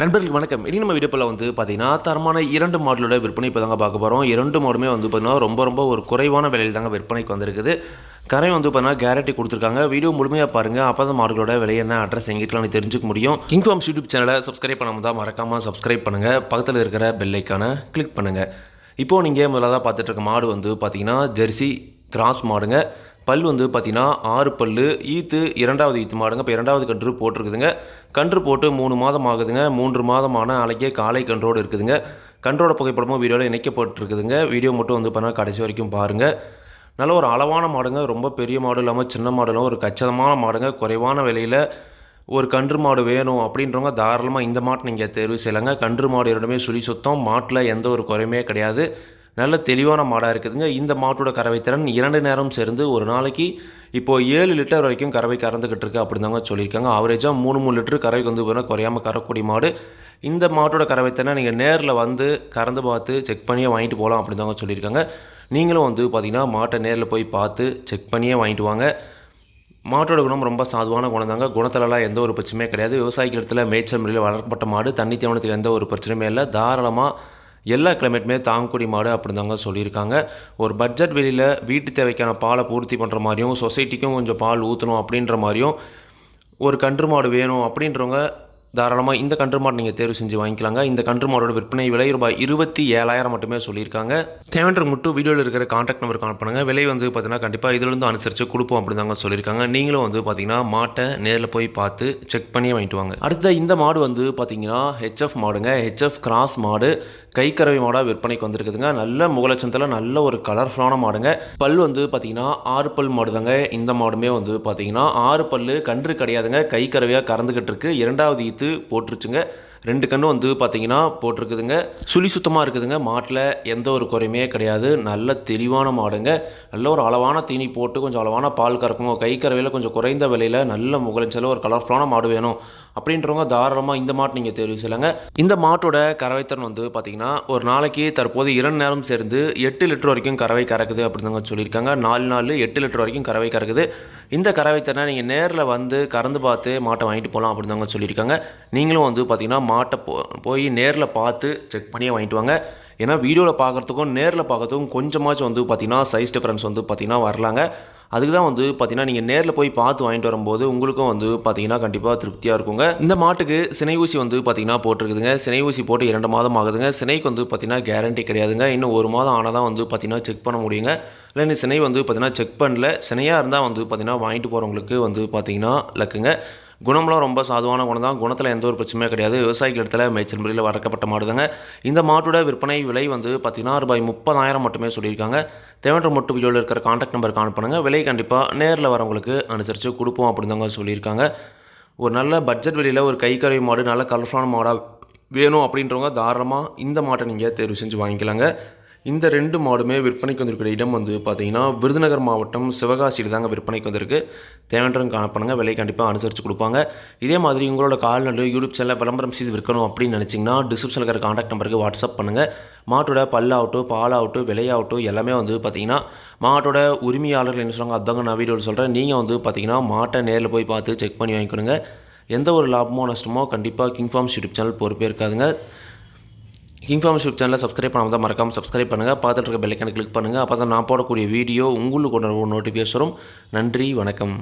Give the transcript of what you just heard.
நண்பர்களுக்கு வணக்கம். இனி நம்ம வீடியோவில் வந்து பார்த்தீங்கன்னா தரமான இரண்டு மாடலோட விற்பனை இப்போ தாங்க பார்க்க போகிறோம் இரண்டு மாடுமே வந்து பார்த்தீங்கன்னா ரொம்ப ரொம்ப ஒரு குறைவான விலையில் தாங்க விற்பனைக்கு வந்திருக்குது. கரை வந்து பார்த்தீங்கன்னா கேரண்டி கொடுத்துருக்காங்க. வீடியோ முழுமையாக பாருங்கள் அப்போ தான் மாடுகளோட விலை என்ன அட்ரஸ் எங்கிருக்கலாம்னு தெரிஞ்சுக்க முடியும். கிங்ஃபார்ம் யூடியூப் சேனலை சப்ஸ்கிரைப் பண்ணாமல் தான் மறக்காமல் சப்ஸ்கிரைப் பண்ணுங்கள் பக்கத்தில் இருக்கிற பெல்லைக்கான கிளிக் பண்ணுங்கள் இப்போது நீங்கள் முதலாக பார்த்துட்டு இருக்க மாடு வந்து பார்த்தீங்கன்னா ஜெர்சி கிராஸ் மாடுங்க. பல் வந்து பார்த்தீங்கன்னா ஆறு பல்லு ஈத்து இரண்டாவது ஈத்து மாடுங்க. இப்போ இரண்டாவது கன்று போட்டிருக்குதுங்க. கன்று போட்டு மூணு மாதம் ஆகுதுங்க. மூன்று மாதமான அலைக்கே காலை கன்றோடு இருக்குதுங்க. கன்றோட புகைப்படமும் வீடியோவில் இணைக்கப்பட்டிருக்குதுங்க. வீடியோ மட்டும் வந்து பார்த்தீங்கன்னா கடைசி வரைக்கும் பாருங்கள் நல்ல ஒரு அளவான மாடுங்க. ரொம்ப பெரிய மாடு இல்லாமல் சின்ன மாடு இல்லாமல் ஒரு கச்சிதமான மாடுங்க. குறைவான விலையில் ஒரு கன்று மாடு வேணும் அப்படின்றவங்க தாராளமாக இந்த மாட்டை நீங்கள் தேர்வு செய்யலாங்க. கன்று மாடு இரண்டுமே சுழி சுத்தம். மாட்டில் எந்த ஒரு குறையுமே கிடையாது. நல்ல தெளிவான மாடாக இருக்குதுங்க. இந்த மாட்டோட கறவை திறன் இரண்டு நேரம் சேர்ந்து ஒரு நாளைக்கு இப்போது ஏழு லிட்டர் வரைக்கும் கறவை கறந்துக்கிட்டு இருக்கு அப்படிதாங்க சொல்லியிருக்காங்க. ஆவரேஜாக மூணு மூணு லிட்டர் கறவைக்கு வந்து போனால் குறையாமல் கறக்கூடிய மாடு. இந்த மாட்டோட கறவை திறனை நீங்கள் நேரில் வந்து கறந்து பார்த்து செக் பண்ணியே வாங்கிட்டு போகலாம் அப்படிதாங்க சொல்லியிருக்காங்க. நீங்களும் வந்து பார்த்திங்கன்னா மாட்டை நேரில் போய் பார்த்து செக் பண்ணியே வாங்கிட்டு வாங்க. மாட்டோட குணம் ரொம்ப சாதுவான குணம் தாங்க குணத்திலலாம் எந்த ஒரு பிரச்சனையுமே கிடையாது. விவசாயிகள் இடத்துல மேய்ச்சல் முறையில் வளர்க்கப்பட்ட மாடு. தண்ணி தேவனத்துக்கு எந்த ஒரு பிரச்சனையுமே இல்லை. தாராளமாக எல்லா கிளைமேட்டுமே தாங்குடி மாடு அப்படின்னு தாங்க சொல்லியிருக்காங்க. ஒரு பட்ஜெட் வெளியில் வீட்டு தேவைக்கான பாலை பூர்த்தி பண்ணுற மாதிரியும் சொசைட்டிக்கும் கொஞ்சம் பால் ஊற்றணும் அப்படின்ற மாதிரியும் ஒரு கன்று மாடு வேணும் அப்படின்றவங்க தாராளமாக இந்த கன்று மாடு நீங்கள் தேர்வு செஞ்சு வாங்கிக்கலாங்க. இந்த கன்று மாடோட விற்பனை விலை ரூபாய் இருபத்தி ஏழாயிரம் மட்டுமே சொல்லியிருக்காங்க. தேவைன்ற மட்டும் வீடியோவில் இருக்கிற காண்டாக்ட் நம்பர் கால் பண்ணுங்கள் விலை வந்து பார்த்தீங்கன்னா கண்டிப்பாக இதிலிருந்து அனுசரித்து கொடுப்போம் அப்படின்னு தாங்க சொல்லியிருக்காங்க. நீங்களும் வந்து பார்த்தீங்கன்னா மாட்டை நேரில் போய் பார்த்து செக் பண்ணி வாங்கிட்டு வாங்க. அடுத்த இந்த மாடு வந்து பார்த்தீங்கன்னா ஹெச்எஃப் மாடுங்க. ஹெச்எஃப் கிராஸ் மாடு. கைக்கரவை மாடாக விற்பனைக்கு வந்திருக்குதுங்க. நல்ல முகலட்சத்தில் நல்ல ஒரு கலர்ஃபுல்லான மாடுங்க. பல் வந்து பார்த்தீங்கன்னா ஆறு பல் மாடு தாங்க இந்த மாடுமே வந்து பார்த்தீங்கன்னா ஆறு பல் கன்று கிடையாதுங்க. கைக்கரவையாக கறந்துக்கிட்டு இருக்கு. இரண்டாவது ஈத்து போட்டுருச்சுங்க. ரெண்டு கன்று வந்து பார்த்தீங்கன்னா போட்டிருக்குதுங்க. சுழி சுத்தமாக இருக்குதுங்க. மாட்டில் எந்த ஒரு குறையுமே கிடையாது. நல்ல தெளிவான மாடுங்க. நல்ல ஒரு அளவான தீனி போட்டு கொஞ்சம் அளவான பால் கறக்கும் கை கறவையில் கொஞ்சம் குறைந்த விலையில் நல்ல முகலச்சல ஒரு கலர்ஃபுல்லான மாடு வேணும். அப்படின்றவங்க தாராளமாக இந்த மாட்டு நீங்கள் தேர்வு செய்யலாங்க. இந்த மாட்டோட கறவைத்திறன் வந்து பார்த்தீங்கன்னா ஒரு நாளைக்கு தற்போது இரண்டு நேரம் சேர்ந்து எட்டு லிட்டர் வரைக்கும் கறவை கறக்குது அப்படின்னு சொல்லியிருக்காங்க. நாலு நாள் எட்டு லிட்டர் வரைக்கும் கறவை கறக்குது. இந்த கறவைத்திறனை நீங்கள் நேரில் வந்து கறந்து பார்த்து மாட்டை வாங்கிட்டு போகலாம் அப்படின்னு தாங்க சொல்லியிருக்காங்க. நீங்களும் வந்து பார்த்தீங்கன்னா மாட்டை போ போய் நேரில் பார்த்து செக் பண்ணியே வாங்கிட்டு வாங்க. ஏன்னா வீடியோவில் பார்க்குறதுக்கும் நேரில் பார்க்கறதுக்கும் கொஞ்சமாச்சும் வந்து பார்த்திங்கன்னா சைஸ் டிஃப்ரென்ஸ் வந்து பார்த்திங்கன்னா வரலாங்க. அதுக்கு தான் வந்து பார்த்தீங்கன்னா நீங்கள் நேரில் போய் பார்த்து வாங்கிட்டு வரும்போது உங்களுக்கும் வந்து பார்த்தீங்கன்னா கண்டிப்பாக திருப்தியாக இருக்குங்க. இந்த மாட்டுக்கு சினை ஊசி வந்து பார்த்தீங்கன்னா போட்டிருக்குதுங்க. சினை ஊசி போட்டு இரண்டு மாதம் ஆகுதுங்க. சினைக்கு வந்து பார்த்தீங்கன்னா கேரண்டி கிடையாதுங்க. இன்னும் ஒரு மாதம் ஆனால் தான் வந்து பார்த்தீங்கன்னா செக் பண்ண முடியுங்க. இல்லை சினை வந்து பார்த்தீங்கன்னா செக் பண்ணல. சினையாக இருந்தால் வந்து பார்த்தீங்கன்னா வாங்கிட்டு போகிறவங்களுக்கு வந்து பார்த்தீங்கன்னா லக்குங்க. குணம்லாம் ரொம்ப சாதுவான குணம் தான். குணத்தில் எந்த ஒரு பிரச்சனையும் கிடையாது. விவசாயிகள் இடத்துல மேய்ச்சல் முறையில் வளர்க்கப்பட்ட மாடுதாங்க. இந்த மாட்டோட விற்பனை விலை வந்து பார்த்திங்கன்னா ரூபாய் முப்பதாயிரம் மட்டுமே சொல்லியிருக்காங்க. தேவையான மொட்டு வீடியோவில் இருக்கிற காண்டாக்ட் நம்பருக்கு கான் பண்ணுங்கள் விலை கண்டிப்பாக நேரில் வரவங்களுக்கு அனுசரித்து கொடுப்போம் அப்படின்னு தாங்க சொல்லியிருக்காங்க. ஒரு நல்ல பட்ஜெட் வெளியில் ஒரு கை கருவி மாடு நல்ல கலர்ஃபுல்லான மாடாக வேணும் அப்படின்றவங்க தாராளமாக இந்த மாட்டை நீங்கள் தேர்வு செஞ்சு வாங்கிக்கலாங்க. இந்த ரெண்டு மாடுமே விற்பனைக்கு வந்திருக்கிற இடம் வந்து பார்த்தீங்கன்னா விருதுநகர் மாவட்டம் சிவகாசியில் தாங்க விற்பனைக்கு வந்திருக்கு. தேவையான காணப்படுங்க விலை கண்டிப்பாக அனுசரித்து கொடுப்பாங்க. இதே மாதிரி உங்களோட கால்நடை யூடியூப் சேனலில் விளம்பரம் செய்து விற்கணும் அப்படின்னு நினச்சிங்கன்னா டிஸ்கிரிப்ஷனில் இருக்கிற காண்டாக்ட் நம்பருக்கு வாட்ஸ்அப் பண்ணுங்கள் மாட்டோட பல்லாகட்டும் பாலாகட்டும் விலையாகட்டும் எல்லாமே வந்து பார்த்தீங்கன்னா மாட்டோட உரிமையாளர்கள் என்ன சொல்கிறாங்க அதாங்க நான் வீடியோவில் சொல்கிறேன் நீங்கள் வந்து பார்த்தீங்கன்னா மாட்டை நேரில் போய் பார்த்து செக் பண்ணி வாங்கிக்கணுங்க. எந்த ஒரு லாபமோ நஷ்டமோ கண்டிப்பாக கிங்ஃபார்ம்ஸ் யூடியூப் சேனல் பொறுப்பே இருக்காதுங்க. கிங்ஃபார்ம் யூடியூப் சேனலை சப்ஸ்கிரைப் பண்ணாமல் தான் மறக்காமல் சப்ஸ்கிரைப் பண்ணுங்கள் பார்த்துட்டு இருக்க பெல்லைக்கான கிளிக் பண்ணுங்கள் அப்போ தான் நான் போடக்கூடிய வீடியோ உங்களுக்கு ஒரு நோட்டிஃபிகேஷன் வரும். நன்றி வணக்கம்.